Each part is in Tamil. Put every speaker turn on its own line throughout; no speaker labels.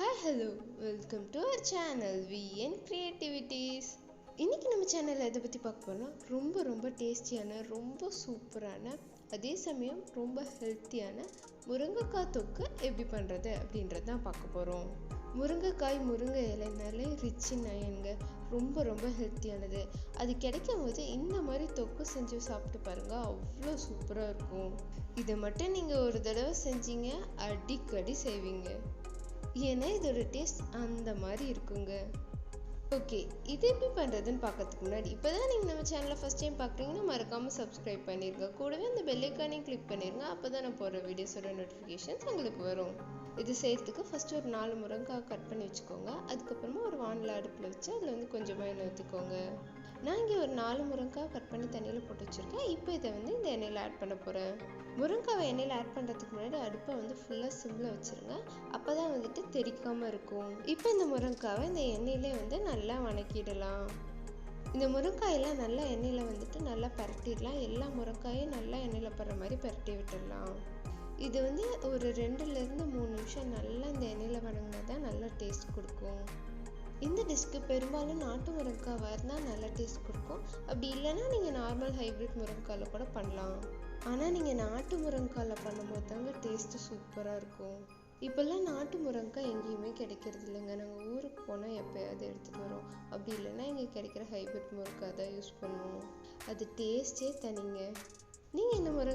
Hi hello welcome to our channel VN creativities இன்றைக்கி நம்ம சேனலில் எதை பற்றி பார்க்க போகிறோம்னா ரொம்ப ரொம்ப டேஸ்டியான ரொம்ப சூப்பரான அதே சமயம் ரொம்ப ஹெல்த்தியான முருங்கைக்காய் தொக்கு எப்படி பண்ணுறது அப்படின்றது தான் பார்க்க போகிறோம் முருங்கைக்காய் முருங்கை இலைனாலே ரிச் இன் அயனுங்க ரொம்ப ரொம்ப ஹெல்த்தியானது அது கிடைக்கும் போது இந்த மாதிரி தொக்கு செஞ்சு சாப்பிட்டு பாருங்க அவ்வளோ சூப்பராக இருக்கும். இதை மட்டும் நீங்கள் ஒரு தடவை செஞ்சீங்க அடிக்கடி செய்வீங்க. ஏன்னா இதோட டேஸ்ட் அந்த மாதிரி இருக்குங்க? ஓகே இது எப்படி பண்ணுறதுன்னு பார்க்கறதுக்கு முன்னாடி இப்போ தான் நீங்கள் நம்ம சேனலை ஃபஸ்ட் டைம் பார்க்குறீங்கன்னா மறக்காமல் சப்ஸ்கிரைப் பண்ணிடுங்க கூடவே அந்த பெல்லைக்கானையும் கிளிக் பண்ணிடுங்க அப்போ தான் நான் போடுற வீடியோஸோட நோட்டிஃபிகேஷன்ஸ் உங்களுக்கு வரும். இது செய்கிறதுக்கு ஃபஸ்ட்டு ஒரு நாலு முருங்காய் கட் பண்ணி வச்சுக்கோங்க. அதுக்கப்புறமா ஒரு வானிலை அடுப்பில் வச்சு அதில் வந்து கொஞ்சமாக எண்ணெய் ஊற்றிக்கோங்க நான் இங்கே ஒரு நாலு முருங்காய் கட் பண்ணி தண்ணியில் போட்டு வச்சுருக்கேன். இப்போ இதை வந்து இந்த எண்ணெயில் ஆட் பண்ண போகிறேன் முருங்காவை எண்ணெயில் ஆட் பண்ணுறதுக்கு முன்னாடி அடுப்பை வந்து ஃபுல்லாக சிம்மில் வச்சுருங்க. அப்போ தான் வந்துட்டு தெரிக்காமல் இருக்கும். இப்போ இந்த முருங்காவை இந்த எண்ணெயிலே வந்து நல்லா வணக்கிடலாம். இந்த முருங்காயெல்லாம் நல்லா எண்ணெயில் வந்துட்டு நல்லா பரட்டிடலாம். எல்லா முருங்காயும் நல்லா எண்ணெயில் படுற மாதிரி பரட்டி விட்டுடலாம். இது வந்து ஒரு ரெண்டுலேருந்து மூணு நிமிஷம் நல்லா இந்த எண்ணெயில் வணங்கினா தான் நல்லா டேஸ்ட் கொடுக்கும். இந்த டிஷ்க்கு பெரும்பாலும் நாட்டு முருங்கைக்காய் வரதான் நல்ல டேஸ்ட் கொடுக்கும். அப்படி இல்லைன்னா நீங்கள் நார்மல் ஹைப்ரிட் முருங்கைக்காயில் கூட பண்ணலாம். ஆனால் நீங்கள் நாட்டு முருங்கைக்காயில் பண்ணும்போது தாங்க டேஸ்ட்டு சூப்பராக இருக்கும். இப்போல்லாம் நாட்டு முருங்கைக்காய் எங்கேயுமே கிடைக்கிறது இல்லைங்க. நாங்கள் ஊருக்கு போனால் எப்போயாவது எடுத்துகிட்டு வரோம் அப்படி இல்லைன்னா இங்கே கிடைக்கிற ஹைப்ரிட் முருங்கைக்காய் தான் யூஸ் பண்ணுவோம். அது டேஸ்ட்டே தனிங்க.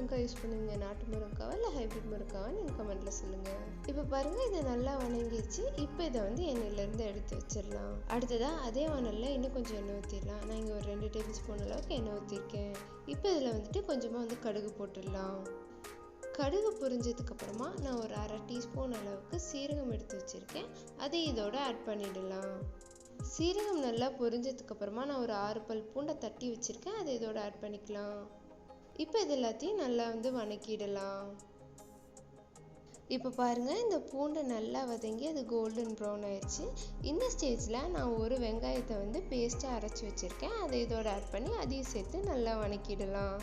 முருங்கைக்காய் யூஸ் பண்ணுவீங்க நாட்டு முருங்கைக்காவா இல்லை ஹைப்ரிட் முருங்கைக்காவா நீங்கள் கமெண்ட்டில் சொல்லுங்கள் இப்போ பாருங்கள் இதை நல்லா வணங்கிச்சு இப்போ இதை வந்து எண்ணெயிலேருந்து எடுத்து வச்சிடலாம். அடுத்ததாக அதே வானலில் இன்னும் கொஞ்சம் எண்ணெய் ஊற்றிடலாம் நான் இங்கே ஒரு ரெண்டு டேபிள் ஸ்பூன் அளவுக்கு எண்ணெய் ஊற்றிருக்கேன் இப்போ இதில் வந்துட்டு கொஞ்சமாக வந்து கடுகு போட்டுடலாம். கடுகு பொரிஞ்சதுக்கப்புறமா நான் ஒரு அரை டீஸ்பூன் அளவுக்கு சீரகம் எடுத்து வச்சுருக்கேன். அதை இதோட ஆட் பண்ணிடலாம். சீரகம் நல்லா பொரிஞ்சதுக்கப்புறமா நான் ஒரு ஆறு பல் பூண்டை தட்டி வச்சுருக்கேன். அதை இதோட ஆட் பண்ணிக்கலாம். இப்போ இது எல்லாத்தையும் நல்லா வந்து வணக்கிடலாம். இப்போ பாருங்கள் இந்த பூண்டு நல்லா வதங்கி அது கோல்டன் ப்ரௌன் ஆயிடுச்சு. இந்த ஸ்டேஜில் நான் ஒரு வெங்காயத்தை வந்து பேஸ்ட்டாக அரைச்சி வச்சுருக்கேன். அதை இதோட ஆட் பண்ணி அதையும் சேர்த்து நல்லா வணக்கிடலாம்.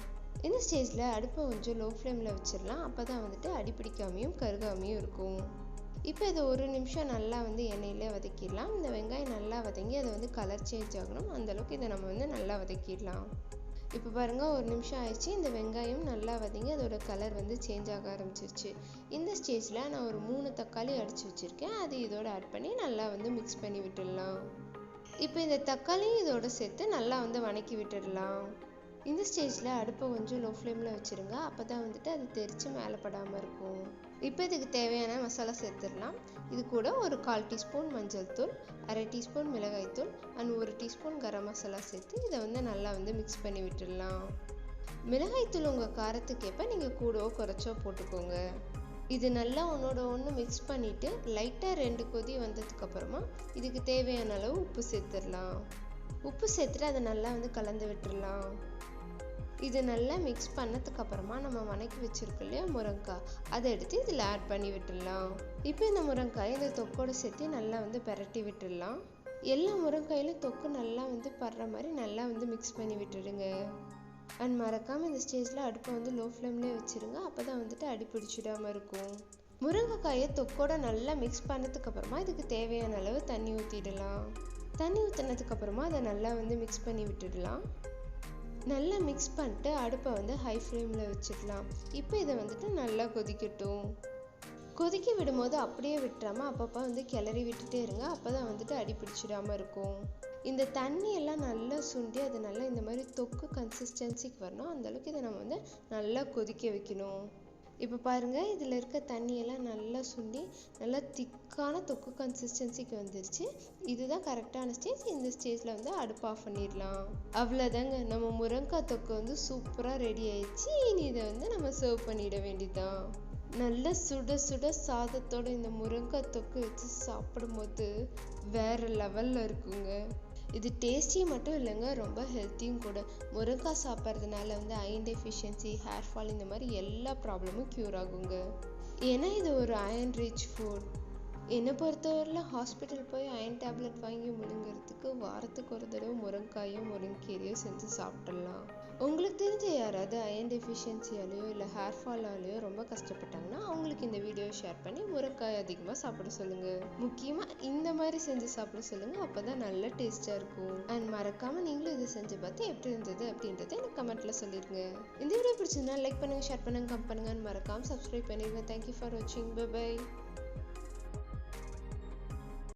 இந்த ஸ்டேஜில் அடுப்பை கொஞ்சம் லோ ஃப்ளேமில் வச்சிடலாம். அப்போ தான் வந்துட்டு அடிப்பிடிக்காமையும் கருகாமையும் இருக்கும். இப்போ இதை ஒரு நிமிஷம் நல்லா வந்து எண்ணெயிலே வதக்கிடலாம். இந்த வெங்காயம் நல்லா வதங்கி அதை வந்து கலர் சேஞ்ச் ஆகணும். அந்தளவுக்கு இதை நம்ம வந்து நல்லா வதக்கிடலாம். இப்போ பாருங்கள் ஒரு நிமிஷம் ஆயிடுச்சு. இந்த வெங்காயம் நல்லா வதங்கி அதோட கலர் வந்து சேஞ்ச் ஆக ஆரம்பிச்சிருச்சு. இந்த ஸ்டேஜில் நான் ஒரு மூணு தக்காளி அடித்து வச்சுருக்கேன். அது இதோட ஆட் பண்ணி நல்லா வந்து மிக்ஸ் பண்ணி விட்டுடலாம். இப்போ இந்த தக்காளியும் இதோட சேர்த்து நல்லா வந்து வணக்கி விட்டுடலாம். இந்த ஸ்டேஜில் அடுப்பை கொஞ்சம் லோ ஃப்ளேமில் வச்சுருங்க. அப்போ தான் வந்துட்டு அது தெரித்து மேலே படாமல் இருக்கும். இப்போ இதுக்கு தேவையான மசாலா சேர்த்துடலாம். இது கூட ஒரு கால் டீஸ்பூன் மஞ்சள் தூள் அரை டீஸ்பூன் மிளகாய்த்தூள் அண்ட் ஒரு டீஸ்பூன் கரம் மசாலா சேர்த்து இதை வந்து நல்லா வந்து மிக்ஸ் பண்ணி விட்டுடலாம். மிளகாய்த்தூள் உங்கள் காரத்துக்கேற்ப நீங்கள் கூடவோ குறைச்சோ போட்டுக்கோங்க. இது நல்லா ஒன்றோட ஒன்று மிக்ஸ் பண்ணிவிட்டு லைட்டாக ரெண்டு கொதி வந்ததுக்கப்புறமா இதுக்கு தேவையான அளவு உப்பு சேர்த்துடலாம். உப்பு சேர்த்துட்டு அதை நல்லா வந்து கலந்து விட்டுடலாம். இது நல்லா மிக்ஸ் பண்ணதுக்கு அப்புறமா நம்ம வணக்கி வச்சிருக்கோம் இல்லையா முருங்கக்காய். அதை எடுத்து இதில் ஆட் பண்ணி விட்டுடலாம். இப்போ இந்த முருங்கக்காயை இந்த தொக்கோடு சேர்த்து நல்லா வந்து பெரட்டி விட்டுடலாம். எல்லா முருங்கையிலும் தொக்கு நல்லா வந்து படுற மாதிரி நல்லா வந்து மிக்ஸ் பண்ணி விட்டுடுங்க. அண்ட் மறக்காமல் இந்த ஸ்டேஜில் அடுப்பை வந்து லோ ஃப்ளேம்லேயே வச்சுருங்க. அப்போ தான் வந்துட்டு அடி பிடிச்சிடாமல் இருக்கும். முருங்கைக்காயை தொக்கோட நல்லா மிக்ஸ் பண்ணதுக்கப்புறமா இதுக்கு தேவையான அளவு தண்ணி ஊற்றிடலாம் தண்ணி ஊற்றினதுக்கப்புறமா அதை நல்லா வந்து மிக்ஸ் பண்ணி விட்டுடலாம். நல்லா மிக்ஸ் பண்ணிட்டு அடுப்பை வந்து ஹை ஃப்ளேமில் வச்சுக்கலாம். இப்போ இதை வந்துட்டு நல்லா கொதிக்கட்டும். கொதிக்க விடும்போது அப்படியே விட்டுறாமல் அப்பப்போ வந்து கிளறி விட்டுட்டே இருங்க. அப்போ தான் வந்துட்டு அடி பிடிச்சிடாமல் இருக்கும். இந்த தண்ணியெல்லாம் நல்லா சுண்டி அது நல்லா இந்த மாதிரி தொக்கு கன்சிஸ்டன்சிக்கு வரணும். அந்தளவுக்கு இதை நம்ம வந்து நல்லா கொதிக்க வைக்கணும். இப்போ பாருங்கள் இதில் இருக்க தண்ணியெல்லாம் நல்லா சுண்டி நல்லா திக்கான தொக்கு கன்சிஸ்டன்சிக்கு வந்துருச்சு. இதுதான் கரெக்டான ஸ்டேஜ் இந்த ஸ்டேஜில் வந்து அடுப்பு ஆஃப் பண்ணிடலாம். அவ்வளோதாங்க நம்ம முருங்காய் தொக்கு வந்து சூப்பராக ரெடி ஆயிடுச்சு. இனி இதை வந்து நம்ம சர்வ் பண்ணிட வேண்டியதான் நல்ல சுட சுட சாதத்தோட இந்த முருங்காய் தொக்கு வச்சு சாப்பிடும்போது வேற லெவலில் இருக்குங்க. இது டேஸ்டி மட்டும் இல்லைங்க ரொம்ப ஹெல்த்தியும் கூட. முருங்காய் சாப்பிட்றதுனால வந்து அயன் டெஃபிஷியன்சி ஹேர் ஃபால் இந்த மாதிரி எல்லா ப்ராப்ளமும் க்யூர் ஆகுங்க. ஏன்னா இது ஒரு அயன் ரிச் ஃபுட் என்னை பொறுத்தவரையில் ஹாஸ்பிட்டல் போய் அயன் டேப்லெட் வாங்கி முழுங்கிறதுக்கு வாரத்துக்கு ஒரு தடவை முருங்காயோ முருங்கீரையோ செஞ்சு சாப்பிட்றலாம் உங்களுக்கு தெரிஞ்ச யாராவது அயன் டெஃபிஷியன்சியாலேயோ இல்லை ஹேர் ஃபாலாலேயோ ரொம்ப கஷ்டப்பட்டாங்கன்னா அவங்களுக்கு இந்த வீடியோ ஷேர் பண்ணி முருங்காய் அதிகமாக சாப்பிட சொல்லுங்கள் முக்கியமாக இந்த மாதிரி செஞ்சு சாப்பிட சொல்லுங்கள் அப்போ தான் நல்ல டேஸ்ட்டாக இருக்கும். அண்ட் மறக்காமல் நீங்களும் இதை செஞ்சு பார்த்து எப்படி இருந்தது அப்படின்றத எனக்கு கமெண்ட்டில் சொல்லிடுங்க இந்த வீடியோ பிடிச்சிருந்தா லைக் பண்ணுங்கள் ஷேர் பண்ணுங்கள் கம் பண்ணுங்கன்னு மறக்காமல் சப்ஸ்கிரைப் பண்ணிடுங்க தேங்க்யூ ஃபார் வாட்சிங் பை